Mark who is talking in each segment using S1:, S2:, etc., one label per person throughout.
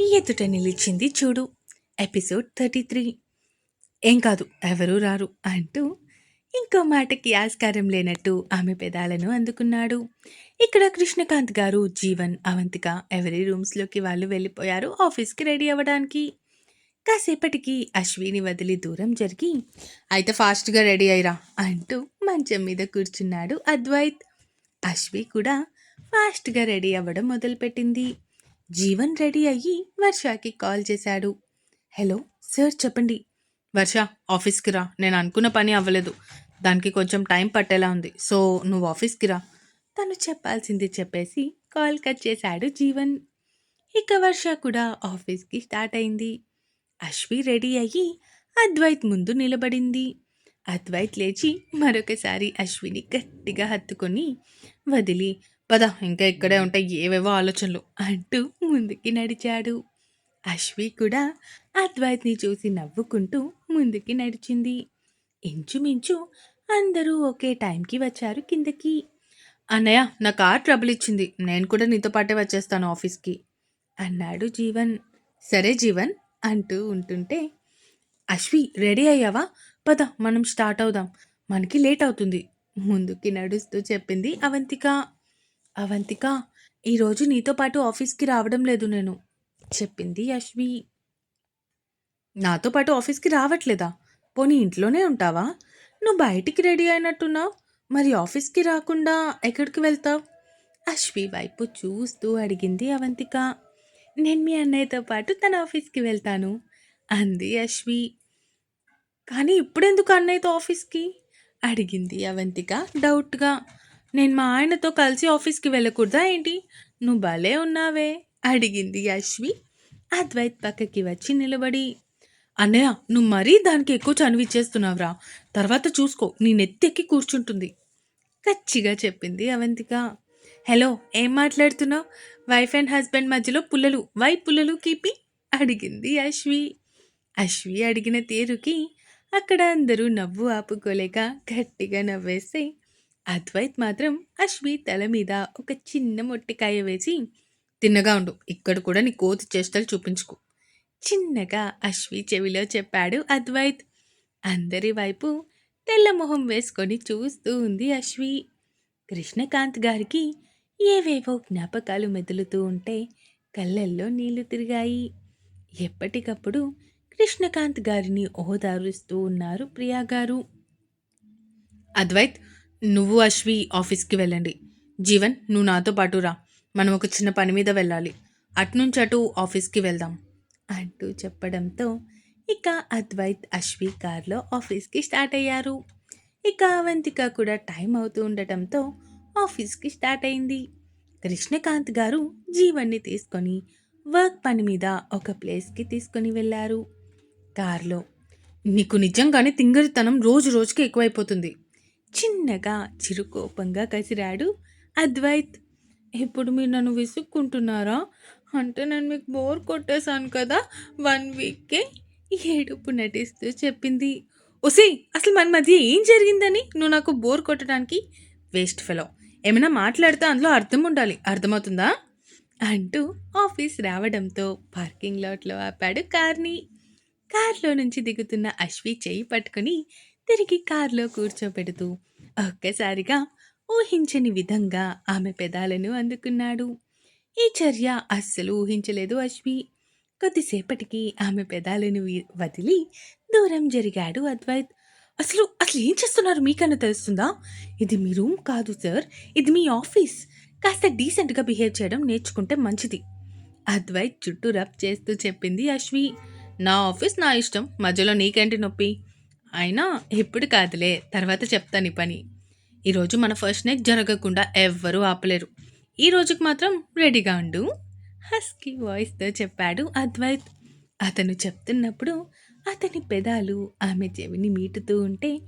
S1: ఎదుట నిలిచింది చూడు. Episode thirty three. ఏం కాదు ఎవరూ రారు అంటూ ఇంకో మాటకి ఆస్కారం లేనట్టు ఆమె పెదాలను అందుకున్నాడు. ఇక్కడ కృష్ణకాంత్ గారు జీవన్ అవంతిక ఎవరి రూమ్స్లోకి వాళ్ళు వెళ్ళిపోయారు ఆఫీస్కి రెడీ అవ్వడానికి. కాసేపటికి అశ్విని వదిలి దూరం జరిగి అయితే ఫాస్ట్గా రెడీ అయ్యిరా అంటూ మంచం మీద కూర్చున్నాడు అద్వైత్. అశ్వి కూడా ఫాస్ట్గా రెడీ అవ్వడం మొదలుపెట్టింది. జీవన్ రెడీ అయ్యి వర్షకి కాల్ చేశాడు. హలో సార్ చెప్పండి. వర్ష ఆఫీస్కి రా. నేను అనుకున్న పని అవ్వలేదు. దానికి కొంచెం టైం పట్టేలా ఉంది. సో నువ్వు ఆఫీస్కి రా. తను చెప్పాల్సింది చెప్పేసి కాల్ కట్ చేశాడు జీవన్. ఇక వర్ష కూడా ఆఫీస్కి స్టార్ట్ అయింది. అశ్వి రెడీ అయ్యి అద్వైత్ ముందు నిలబడింది. అద్వైత్ లేచి మరొకసారి అశ్విని గట్టిగా హత్తుకొని వదిలి పద ఇంకా ఇక్కడే ఉంటాయి ఏవేవో ఆలోచనలు అంటూ ముందుకి నడిచాడు. అశ్వి కూడా అద్వైత్ని చూసి నవ్వుకుంటూ ముందుకి నడిచింది. ఇంచుమించు అందరూ ఒకే టైంకి వచ్చారు కిందకి. అన్నయ్య నా కార్ ట్రబుల్ ఇచ్చింది. నేను కూడా నీతో పాటే వచ్చేస్తాను ఆఫీస్కి అన్నాడు జీవన్. సరే జీవన్ అంటూ ఉంటుంటే అశ్వి రెడీ అయ్యావా? పద మనం స్టార్ట్ అవుదాం. మనకి లేట్ అవుతుంది ముందుకి నడుస్తూ చెప్పింది అవంతిక. అవంతిక ఈరోజు నీతో పాటు ఆఫీస్కి రావడం లేదు నేను చెప్పింది అశ్వి నాతో పాటు ఆఫీస్కి రావట్లేదా? పోనీ ఇంట్లోనే ఉంటావా? నువ్వు బయటికి రెడీ అయినట్టున్నావు. మరి ఆఫీస్కి రాకుండా ఎక్కడికి వెళ్తావు? అశ్వి వైపు చూస్తూ అడిగింది అవంతిక నేను మీ అన్నయ్యతో పాటు తన ఆఫీస్కి వెళ్తాను అంది అశ్వి కానీ ఇప్పుడెందుకు అన్నయ్యతో ఆఫీస్కి? అడిగింది అవంతిక డౌట్గా. నేను మా ఆయనతో కలిసి ఆఫీస్కి వెళ్ళకూడదా ఏంటి? నువ్వు భలే ఉన్నావే అడిగింది అశ్వి. అద్వైత్ పక్కకి వచ్చి నిలబడి అన్నయ్య నువ్వు మరీ దానికి ఎక్కువ చనివిచ్చేస్తున్నావురా తర్వాత చూసుకో నీ నెత్తెక్కి కూర్చుంటుంది. కచ్చిగా చెప్పింది అవంతిక. హలో ఏం మాట్లాడుతున్నావు? వైఫ్ అండ్ హస్బెండ్ మధ్యలో పుల్లలు వై పుల్లలు కీపి? అడిగింది అశ్వి. అశ్వి అడిగిన తీరుకి అక్కడ అందరూ నవ్వు ఆపుకోలేక గట్టిగా నవ్వేస్తే అద్వైత్ మాత్రం అశ్వి తల మీద ఒక చిన్న మొట్టికాయ వేసి తిన్నగా ఉండు ఇక్కడ కూడా నీ కోతి చేష్టలు చూపించుకో. చిన్నగా అశ్వి చెవిలో చెప్పాడు అద్వైత్. అందరి వైపు తెల్ల మొహం వేసుకొని చూస్తూ ఉంది అశ్వి. కృష్ణకాంత్ గారికి ఏవేవో జ్ఞాపకాలు మెదులుతూ ఉంటే కళ్ళల్లో నీళ్ళు తిరిగాయి. ఎప్పటికప్పుడు కృష్ణకాంత్ గారిని ఓదారుస్తూ ఉన్నారు ప్రియా గారు. అద్వైత్ నువ్వు అశ్వి ఆఫీస్కి వెళ్ళండి. జీవన్ నువ్వు నాతో పాటు రా. మనం ఒక చిన్న పని మీద వెళ్ళాలి. అటునుంచి అటు ఆఫీస్కి వెళ్దాం. అంటూ చెప్పడంతో ఇక అద్వైత్ అశ్వి కార్లో ఆఫీస్కి స్టార్ట్ అయ్యారు. ఇక అవంతిక కూడా టైం అవుతూ ఉండటంతో ఆఫీస్కి స్టార్ట్ అయింది. కృష్ణకాంత్ గారు జీవన్ని తీసుకొని వర్క్ పని మీద ఒక ప్లేస్కి తీసుకొని వెళ్ళారు. కారులో నీకు నిజంగానే తింగరితనం రోజు రోజుకి ఎక్కువైపోతుంది. చిన్నగా చిరుకోపంగా కసిరాడు అద్వైత్. ఇప్పుడు మీరు నన్ను విసుక్కుంటున్నారా? అంటే నేను మీకు బోర్ కొట్టేశాను కదా? వన్ వీక్కే ఏడుపు నటిస్తూ చెప్పింది. ఒసే అసలు మన మధ్య ఏం జరిగిందని? నువ్వు నాకు బోర్ కొట్టడానికి? Waste fellow. ఏమైనా మాట్లాడితే అందులో అర్థం ఉండాలి. అర్థమవుతుందా? అంటూ ఆఫీస్ రావడంతో పార్కింగ్ లాట్లో ఆపాడు కార్ని. కార్లో నుంచి దిగుతున్న అశ్వి చేయి పట్టుకుని తిరిగి కారులో కూర్చోబెడుతూ ఒక్కసారిగా ఊహించని విధంగా ఆమె పెదాలను అందుకున్నాడు. ఈ చర్య అస్సలు ఊహించలేదు అశ్వి. కొద్దిసేపటికి ఆమె పెదాలను వదిలి దూరం జరిగాడు అద్వైత్. అసలు అసలు ఏం చేస్తున్నారు మీకన్నా తెలుస్తుందా? ఇది మీ రూమ్ కాదు సార్ ఇది మీ ఆఫీస్. కాస్త డీసెంట్గా బిహేవ్ చేయడం నేర్చుకుంటే మంచిది. అద్వైత్ చుట్టూ రబ్ చేస్తూ చెప్పింది అశ్వి. నా ఆఫీస్ నా ఇష్టం మధ్యలో నీకేంటి నొప్పి? అయినా ఇప్పుడు కాదులే తర్వాత చెప్తాను ఈ పని. ఈరోజు మన ఫస్ట్ నైట్ జరగకుండా ఎవ్వరూ ఆపలేరు. ఈ రోజుకి మాత్రం రెడీగా ఉండు. హస్కీ వాయిస్తో చెప్పాడు అద్వైత్. అతను చెప్తున్నప్పుడు అతని పెదాలు ఆమె చెవిని మీటుతూ ఉంటే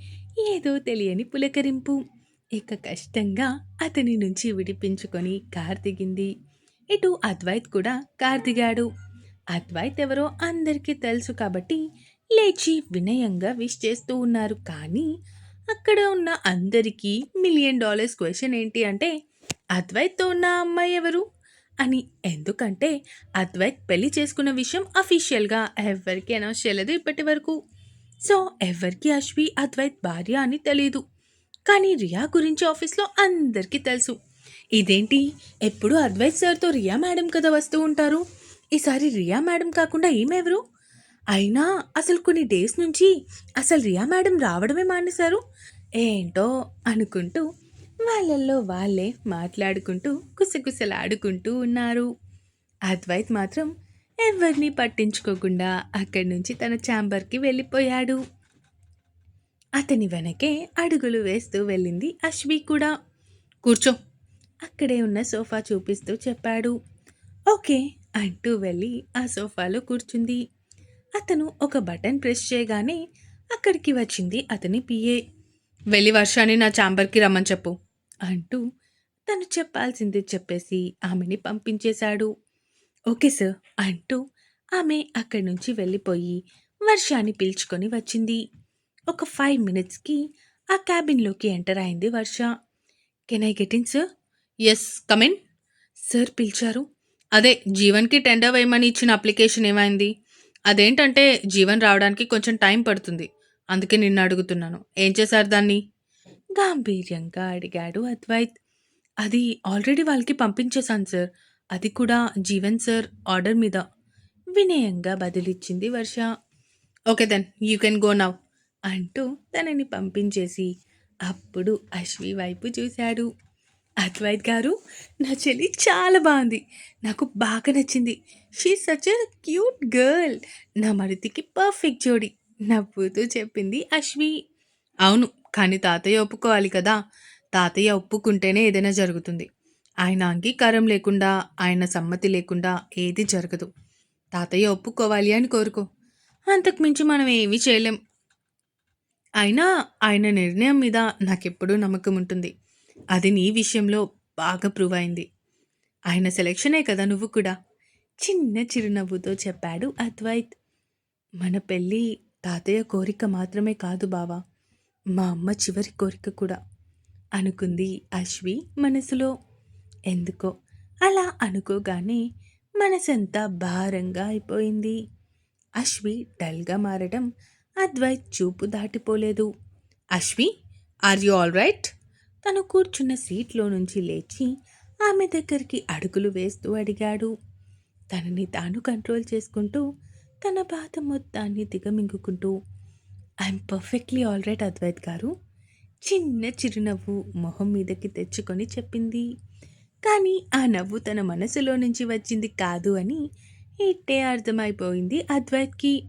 S1: ఏదో తెలియని పులకరింపు. ఇక కష్టంగా అతని నుంచి విడిపించుకొని కార్ దిగింది. ఇటు అద్వైత్ కూడా కార్ దిగాడు. అద్వైత్ ఎవరో అందరికీ తెలుసు కాబట్టి లేచి వినయంగా విష్ చేస్తూ ఉన్నారు. కానీ అక్కడ ఉన్న అందరికీ మిలియన్ డాలర్స్ క్వశ్చన్ ఏంటి అంటే అద్వైత్తో ఉన్న అమ్మాయి ఎవరు? అని ఎందుకంటే అద్వైత్ పెళ్ళి చేసుకున్న విషయం అఫీషియల్గా ఎవరికి అనౌన్స్ చేయలేదు ఇప్పటి వరకు. సో ఎవరికి అశ్వి అద్వైత్ భార్య అని తెలియదు కానీ రియా గురించి ఆఫీస్లో అందరికీ తెలుసు. ఇదేంటి? ఎప్పుడు అద్వైత్ సార్తో రియా మేడం కదా వస్తూ ఉంటారు? ఈసారి రియా మేడం కాకుండా ఈమెవరు అయినా అసలు కొన్ని డేస్ నుంచి అసలు రియా మేడం రావడమే మానేశారు. ఏంటో అనుకుంటూ వాళ్ళల్లో వాళ్ళే మాట్లాడుకుంటూ కుసకుసలాడుకుంటూ ఉన్నారు. అద్వైత్ మాత్రం ఎవరిని పట్టించుకోకుండా అక్కడి నుంచి తన ఛాంబర్కి వెళ్ళిపోయాడు. అతని వెనకే అడుగులు వేస్తూ వెళ్ళింది అశ్వి కూడా. కూర్చో. అక్కడే ఉన్న సోఫా చూపిస్తూ చెప్పాడు. ఓకే అంటూ వెళ్ళి ఆ సోఫాలో కూర్చుంది. అతను ఒక బటన్ ప్రెస్ చేయగానే అక్కడికి వచ్చింది అతని పిఏ వెళ్ళి వర్షాన్ని నా ఛాంబర్కి రమ్మని చెప్పు అంటూ తను చెప్పాల్సింది చెప్పేసి ఆమెని పంపించేశాడు. ఓకే సార్ అంటూ ఆమె అక్కడి నుంచి వెళ్ళిపోయి వర్షాన్ని పిలుచుకొని వచ్చింది. ఒక ఫైవ్ మినిట్స్కి ఆ క్యాబిన్లోకి ఎంటర్ అయింది Varsha. Can I get in sir? Yes come in sir పిలిచారు. అదే జీవన్కి టెండర్ వేయమని ఇచ్చిన అప్లికేషన్ ఏమైంది? అదేంటంటే జీవన్ రావడానికి కొంచెం టైం పడుతుంది. అందుకే నిన్ను అడుగుతున్నాను. ఏం చేశారు దాన్ని? గాంభీర్యంగా అడిగాడు అద్వైత్. అది ఆల్రెడీ వాళ్ళకి పంపించేశాను సార్. అది కూడా జీవన్ సార్ ఆర్డర్ మీద. వినయంగా బదిలిచ్చింది Varsha. Okay then you can go now అంటూ తనని పంపించేసి అప్పుడు అశ్వి వైపు చూశాడు. అద్వైత్ గారు నా చెల్లి చాలా బాగుంది. నాకు బాగా నచ్చింది. She such a cute girl నా మరిదికి పర్ఫెక్ట్ జోడి. నవ్వుతూ చెప్పింది అశ్వి. అవును కానీ తాతయ్య ఒప్పుకోవాలి కదా. తాతయ్య ఒప్పుకుంటేనే ఏదైనా జరుగుతుంది. ఆయన అంగీకారం లేకుండా ఆయన సమ్మతి లేకుండా ఏది జరగదు. తాతయ్య ఒప్పుకోవాలి అని కోరుకో. అంతకుమించి మనం ఏమీ చేయలేం. అయినా ఆయన నిర్ణయం మీద నాకెప్పుడూ నమ్మకం ఉంటుంది. అది నీ విషయంలో బాగా ప్రూవ్ అయింది. ఆయన సెలెక్షనే కదా నువ్వు కూడా. చిన్న చిరునవ్వుతో చెప్పాడు అద్వైత్. మన పెళ్ళి తాతయ్య కోరిక మాత్రమే కాదు బావా. మా అమ్మ చివరి కోరిక కూడా. అనుకుంది అశ్వి మనసులో. ఎందుకో? అలా అనుకోగానే మనసంతా భారంగా అయిపోయింది. అశ్వి డల్గా మారడం అద్వైత్ చూపు దాటిపోలేదు. Ashwi are you all right తను కూర్చున్న సీట్లో నుంచి లేచి ఆమె దగ్గరికి అడుగులు వేస్తూ అడిగాడు. తనని తాను కంట్రోల్ చేసుకుంటూ తన బాధ మొత్తాన్ని దిగమింగుకుంటూ I'm perfectly all right Advaith గారు. చిన్న చిరునవ్వు మొహం మీదకి తెచ్చుకొని చెప్పింది. కానీ ఆ నవ్వు తన మనసులో నుంచి వచ్చింది కాదు అని ఇట్టే అర్థమైపోయింది అద్వైత్కి.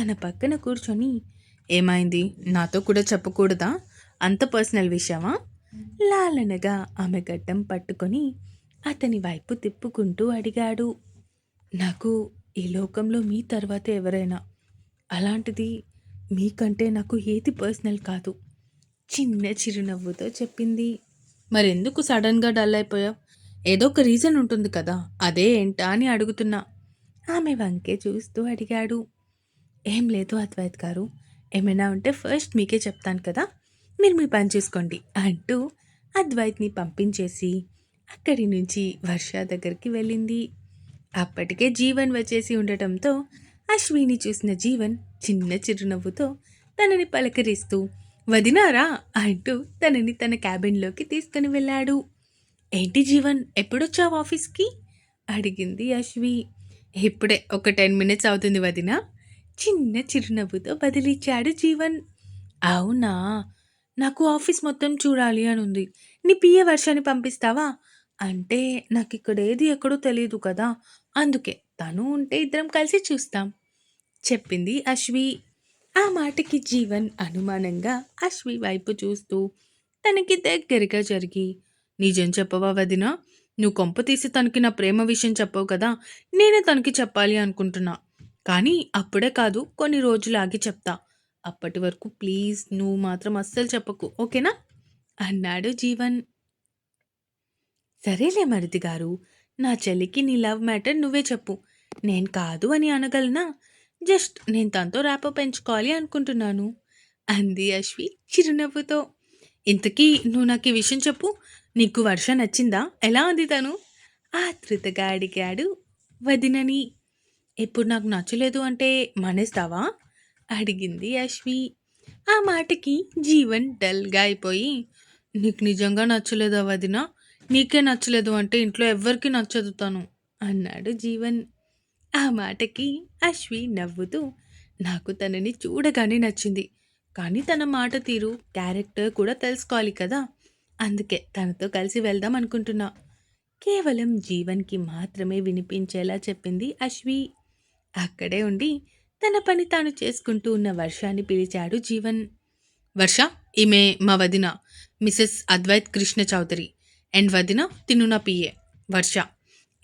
S1: తన పక్కన కూర్చొని ఏమైంది? నాతో కూడా చెప్పకూడదా? అంత పర్సనల్ విషయమా? లాలనగా ఆమె గడ్డం పట్టుకొని అతని వైపు తిప్పుకుంటూ అడిగాడు నాకు ఈ లోకంలో మీ తర్వాత ఎవరైనా? అలాంటిది మీకంటే నాకు ఏది పర్సనల్ కాదు చిన్న చిరునవ్వుతో చెప్పింది. మరెందుకు సడన్గా డల్ అయిపోయావు? ఏదో ఒక రీజన్ ఉంటుంది కదా అదే ఏంటా అని అడుగుతున్నా. ఆమె వంకే చూస్తూ అడిగాడు. ఏం లేదు అద్వైత్ గారు ఏమైనా ఉంటే ఫస్ట్ మీకే చెప్తాను కదా మీరు మీ పని చేసుకోండి అంటూ అద్వైత్ని పంపించేసి అక్కడి నుంచి వర్ష దగ్గరికి వెళ్ళింది. అప్పటికే జీవన్ వచ్చేసి ఉండటంతో అశ్విని చూసిన జీవన్ చిన్న చిరునవ్వుతో తనని పలకరిస్తూ వదినారా అంటూ తనని తన క్యాబిన్లోకి తీసుకుని వెళ్ళాడు. ఏంటి జీవన్ ఎప్పుడొచ్చావు ఆఫీస్కి? అడిగింది అశ్వి. ఇప్పుడే ఒక టెన్ మినిట్స్ అవుతుంది వదిన. చిన్న చిరునవ్వుతో బదిలిచ్చాడు జీవన్. అవునా? నాకు ఆఫీస్ మొత్తం చూడాలి అని ఉంది. నీ పిఏ వర్షాన్ని పంపిస్తావా? అంటే నాకు ఇక్కడ ఏది ఎక్కడో తెలియదు కదా. అందుకే తను ఉంటే ఇద్దరం కలిసి చూస్తాం. చెప్పింది అశ్వి. ఆ మాటకి జీవన్ అనుమానంగా అశ్వి వైపు చూస్తూ తనకి దగ్గరగా జరిగి నిజం చెప్పవా వదిన? నువ్వు కొంప తీసి తనకి నా ప్రేమ విషయం చెప్పవు కదా. నేనే తనకి చెప్పాలి అనుకుంటున్నా. కానీ అప్పుడే కాదు కొన్ని రోజులు ఆగి చెప్తా. అప్పటి వరకు ప్లీజ్ నువ్వు మాత్రం అస్సలు చెప్పకు ఓకేనా? అన్నాడు జీవన్. సరేలే మరిది గారు నా చెల్లికి నీ లవ్ మ్యాటర్ నువ్వే చెప్పు. నేను కాదు అని అనగలనా? జస్ట్ నేను తనతో ర్యాప పెంచుకోవాలి అనుకుంటున్నాను అంది అశ్వి చిరునవ్వుతో. ఇంతకీ నువ్వు నాకు ఈ విషయం చెప్పు నీకు వర్ష నచ్చిందా? ఎలా ఉంది తను? ఆతృతగా అడిగాడు వదినని. ఇప్పుడు నాకు నచ్చలేదు అంటే మానేస్తావా? అడిగింది అశ్వి. ఆ మాటకి జీవన్ డల్గా అయిపోయి నీకు నిజంగా నచ్చలేదా వదిన? నీకే నచ్చలేదు అంటే ఇంట్లో ఎవ్వరికి నచ్చదు తను అన్నాడు జీవన్. ఆ మాటకి అశ్వి నవ్వుతూ నాకు తనని చూడగానే నచ్చింది. కానీ తన మాట తీరు క్యారెక్టర్ కూడా తెలుసుకోవాలి కదా. అందుకే తనతో కలిసి వెళ్దాం అనుకుంటున్నా కేవలం జీవన్కి మాత్రమే వినిపించేలా చెప్పింది అశ్వి. అక్కడే ఉండి తన పని తాను చేసుకుంటూ ఉన్న వర్షాన్ని పిలిచాడు జీవన్. వర్ష ఈమె మా వదిన మిసెస్ అద్వైత్ కృష్ణ చౌదరి. అండ్ వదిన తినున పిఏ. వర్ష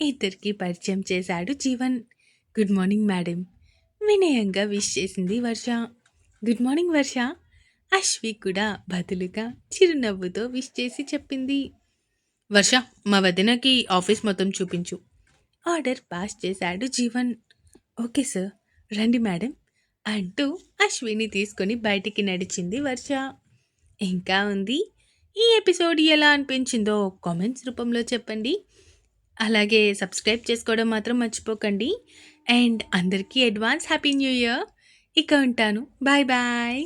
S1: ఇద్దరికి పరిచయం చేశాడు జీవన్. Good morning madam. వినయంగా విష్ చేసింది వర్ష. Good morning Varsha. అశ్వి కూడా బదులుగా చిరునవ్వుతో విష్ చేసి చెప్పింది. వర్ష మా వదినకి ఆఫీస్ మొత్తం చూపించు. ఆర్డర్ పాస్ చేశాడు జీవన్. Okay sir. రండి మేడం అంటూ అశ్విని తీసుకొని బయటికి నడిచింది వర్ష. ఇంకా ఉంది. ఈ ఎపిసోడ్ ఎలా అనిపించిందో కామెంట్స్ రూపంలో చెప్పండి. అలాగే సబ్స్క్రైబ్ చేసుకోవడం మాత్రం మర్చిపోకండి. అండ్ అందరికీ అడ్వాన్స్ హ్యాపీ న్యూ ఇయర్. ఇక ఉంటాను. Bye bye.